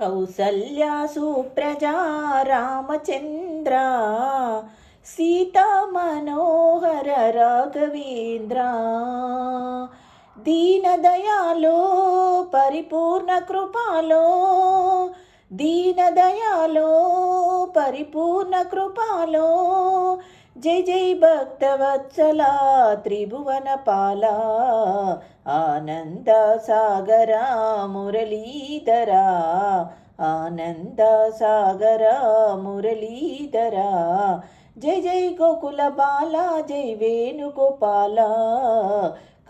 కౌసల్యా సుప్రజా రామచంద్ర సీతా మనోహర రాఘవేంద్ర దీనదయాలో పరిపూర్ణ కృపాలో దీనదయాలో పరిపూర్ణ కృపాలో జై జై భక్తవత్సల త్రిభువన పాల ఆనంద సాగర మురళీధరా ఆనంద సాగర మురళీధరా. జై జై గోకుల బాల జై వేణుగోపాల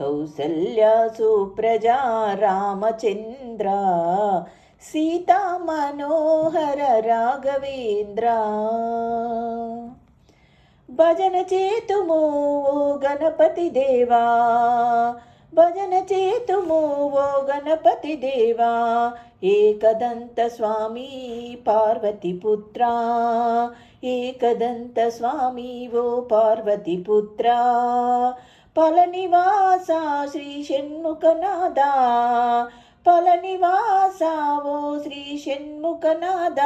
కౌసల్య సుప్రజా రామచంద్ర సీతా మనోహర రాఘవేంద్ర. భజన చేతుము ఓ గణపతి దేవా. భజన చేతుము ఓ గణపతి దేవా. ఏకదంత స్వామి పార్వతి పుత్ర. ఏకదంత స్వామి ఓ పార్వతి పుత్ర. పలనివాస శ్రీ షణ్ముఖనాద పలనివాస ఓ శ్రీ షణ్ముఖనాద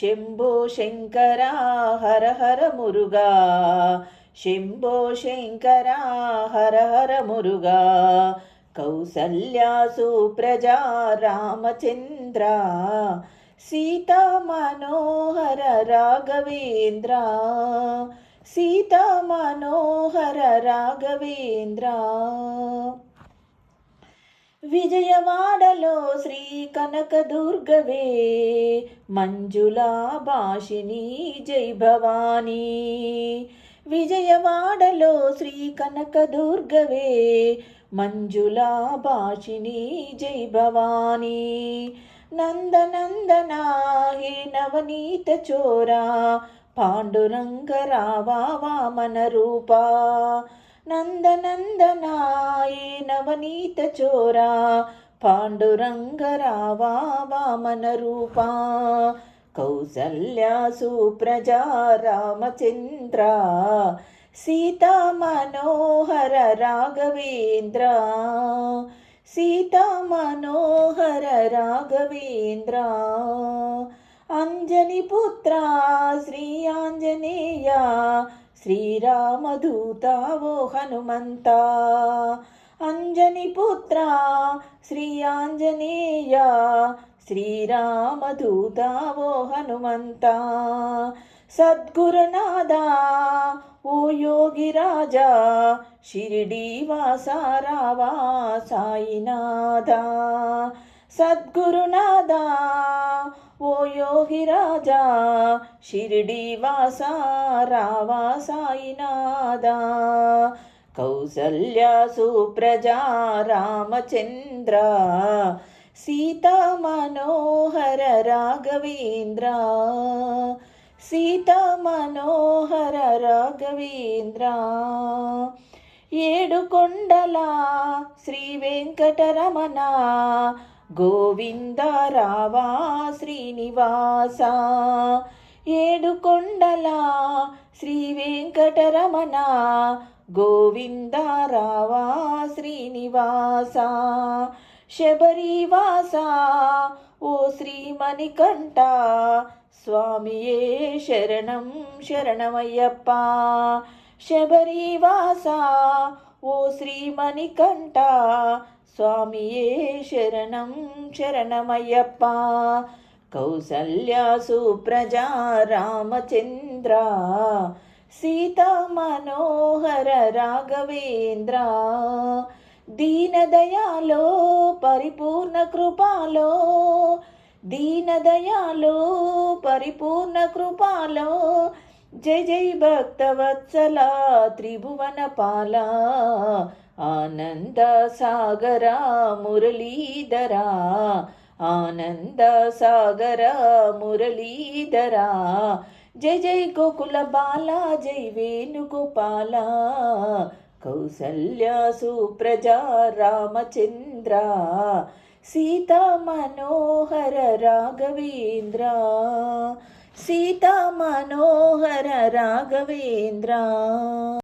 శంభో శంకర హర హర మురుగా. శంభో శంకర హర హర మురుగా. కౌసల్యాసు ప్రజా రామచంద్ర. సీతా మనోహర రాఘవేంద్ర. సీతా మనోహర రాఘవేంద్ర. విజయవాడలో శ్రీ కనకదుర్గవే మంజులా భాషిని జై భవానీ. విజయవాడలో శ్రీ కనకదుర్గవే మంజులా భాషిని జై భవానీ. నందనందన హే నవనీత చోరా పాండురంగ రావా వామన రూపా. నందనందనాయే నవనీత చోరా పాండురంగరావా వామన రూపా కౌసల్యా సుప్రజా రామచంద్ర సీతా మనోహర రాఘవేంద్ర సీతా మనోహర రాఘవేంద్ర అంజని పుత్ర శ్రీ ఆంజనేయ శ్రీరామదూత ఓ హనుమంత. అంజని పుత్ర శ్రీ ఆంజనేయ. శ్రీరామదూత ఓ హనుమంత. సద్గురునాథ ఓ యోగి రాజా షిరిడి వాసారావా సాయినాథ. సద్గురునాథ ఓ యోగి రాజా షిరిడి వాసా రావా సాయినాథ కౌసల్య సుప్రజా రామచంద్ర సీతా మనోహర రాఘవేంద్ర. సీతా మనోహర రాఘవేంద్ర. ఏడు కొండల శ్రీ వెంకటరమణ గోవింద రావా శ్రీనివాస. ఏడు కొండల శ్రీ వెంకటరమణ గోవింద రావా శ్రీనివాస. శబరివాస ఓ శ్రీమణికంఠ స్వామియే శరణం శరణమయ్యప్ప. శబరివాస ఓ శ్రీమణికంఠ స్వామియే శరణం శరణమయ్యప్ప. కౌసల్య సుప్రజా రామచంద్ర. సీతా మనోహర రాఘవేంద్ర. దీనదయాలో పరిపూర్ణ కృపాలో. దీనదయాలో పరిపూర్ణ కృపాలో. జయ జై భక్తవత్సల త్రిభువన పాల ఆనంద సాగర మురళీధర ఆనంద సాగర మురళీధర. జయ జయ గోకుల బాల జై వేణుగోపాల. కౌసల్య సుప్రజా రామచంద్ర. సీతా మనోహర రాఘవేంద్ర. సీతా మనోహర రాఘవేంద్ర.